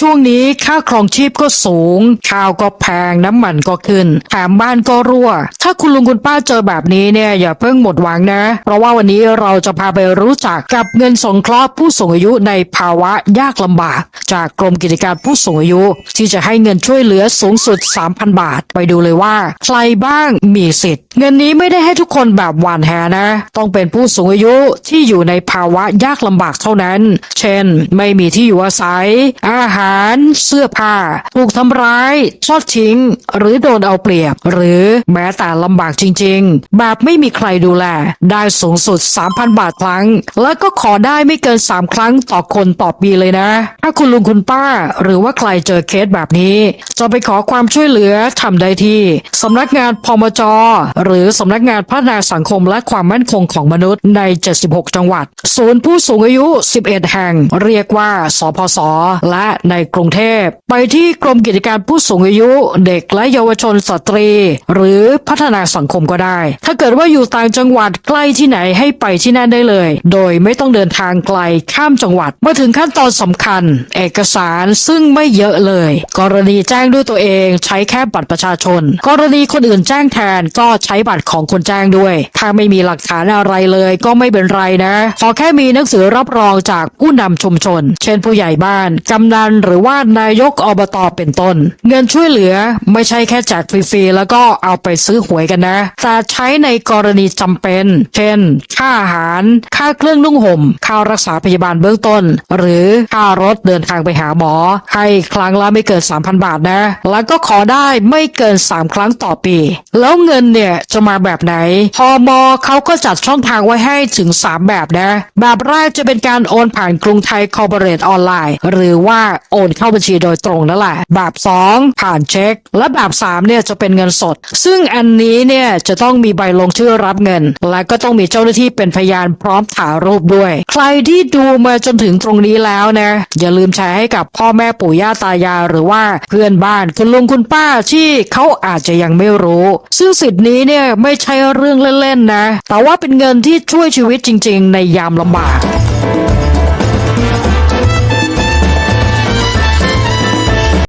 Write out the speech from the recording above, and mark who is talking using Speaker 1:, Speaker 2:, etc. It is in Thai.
Speaker 1: ช่วงนี้ค่าครองชีพก็สูง ข้าวก็แพงน้ำมันก็ขึ้นแถมบ้านก็รั่ว ถ้าคุณลุงคุณป้าเจอแบบนี้เนี่ยอย่าเพิ่งหมดหวังนะ เพราะว่าวันนี้เราจะพาไปรู้จักกับเงินสงเคราะห์ผู้สูงอายุในภาวะยากลำบาก จากกรมกิจการผู้สูงอายุ ที่จะให้เงินช่วยเหลือสูงสุด 3,000 บาท ไปดูเลยว่า ใครบ้างมีสิทธิ์ เงินนี้ไม่ได้ให้ทุกคนแบบหวานแหนะ ต้องเป็นผู้สูงอายุที่อยู่ในภาวะยากลำบากเท่านั้น เช่น ไม่มีที่อยู่อาศัย อาหาร เสื้อผ้า ถูกทำร้ายทอดทิ้ง หรือโดนเอาเปรียบ หรือแม้แต่ลำบากจริงๆ แบบไม่มีใครดูแล ได้สูงสุด 3,000 บาทครั้ง แล้วก็ขอได้ไม่เกิน 3 ครั้งต่อคนต่อปีเลยนะ ถ้าคุณลุงคุณป้า หรือว่าใครเจอเคสแบบนี้ จะไปขอความช่วยเหลือทำได้ที่สำนักงานพมจ หรือสำนักงานพัฒนาสังคมและความมั่นคงของมนุษย์ใน 76 จังหวัด ศูนย์ผู้สูงอายุ 11 แห่ง เรียกว่า สพส และในกรุงเทพ ไปที่กรมกิจการผู้สูงอายุ เด็กและเยาวชนสตรี หรือพัฒนาสังคมก็ได้ ถ้าเกิดว่าอยู่ต่างจังหวัดใกล้ที่ไหนให้ไปที่นั่นได้เลย โดยไม่ต้องเดินทางไกลข้ามจังหวัด มาถึงขั้นตอนสำคัญ เอกสารซึ่งไม่เยอะเลย กรณีแจ้งด้วยตัวเองใช้แค่บัตรประชาชน กรณีคนอื่นแจ้งแทนก็ใช้บัตรของคนแจ้งด้วย ถ้าไม่มีหลักฐานอะไรเลยก็ไม่เป็นไรนะ ขอแค่มีหนังสือรับรองจากผู้นำชุมชน เช่นผู้ใหญ่บ้าน กำนันหรือว่านายกอบตเป็นต้น เงินช่วยเหลือไม่ใช่แค่แจกฟรีๆแล้วก็เอาไปซื้อหวยกันนะ แต่ใช้ในกรณีจำเป็น เช่น ค่าอาหาร ค่าเครื่องนุ่งห่ม ค่ารักษาพยาบาลเบื้องต้น หรือค่ารถเดินทางไปหาหมอ ให้ครั้งละไม่เกิน 3,000 บาทนะ แล้วก็ขอได้ไม่เกิน 3 ครั้งต่อปี แล้วเงินเนี่ยจะมาแบบไหน พอมเขาก็จัดช่องทางไว้ให้ถึง 3 แบบนะ แบบแรกจะเป็นการโอนผ่านกรุงไทยคอร์ปอเรทออนไลน์ หรือว่าโอนเข้าบัญชีโดยตรงนั่นแหละ แบบ 2 ผ่านเช็ค และแบบ3เนี่ยจะเป็นเงินสด ซึ่งอันนี้นี้เนี่ยจะต้องมีใบลงชื่อรับเงิน และก็ต้องมีเจ้าหน้าที่เป็นพยานพร้อมถ่ายรูปด้วย ใครที่ดูมาจนถึงตรงนี้แล้วนะอย่าลืมแชร์ให้กับพ่อแม่ปู่ย่าตายายหรือว่าเพื่อนบ้านคุณลุงคุณป้าที่เขาอาจจะยังไม่รู้ ซึ่งสิทธิ์นี้เนี่ยไม่ใช่เรื่องเล่นๆนะ แต่ว่าเป็นเงินที่ช่วยชีวิตจริง ๆ ในยามลำบาก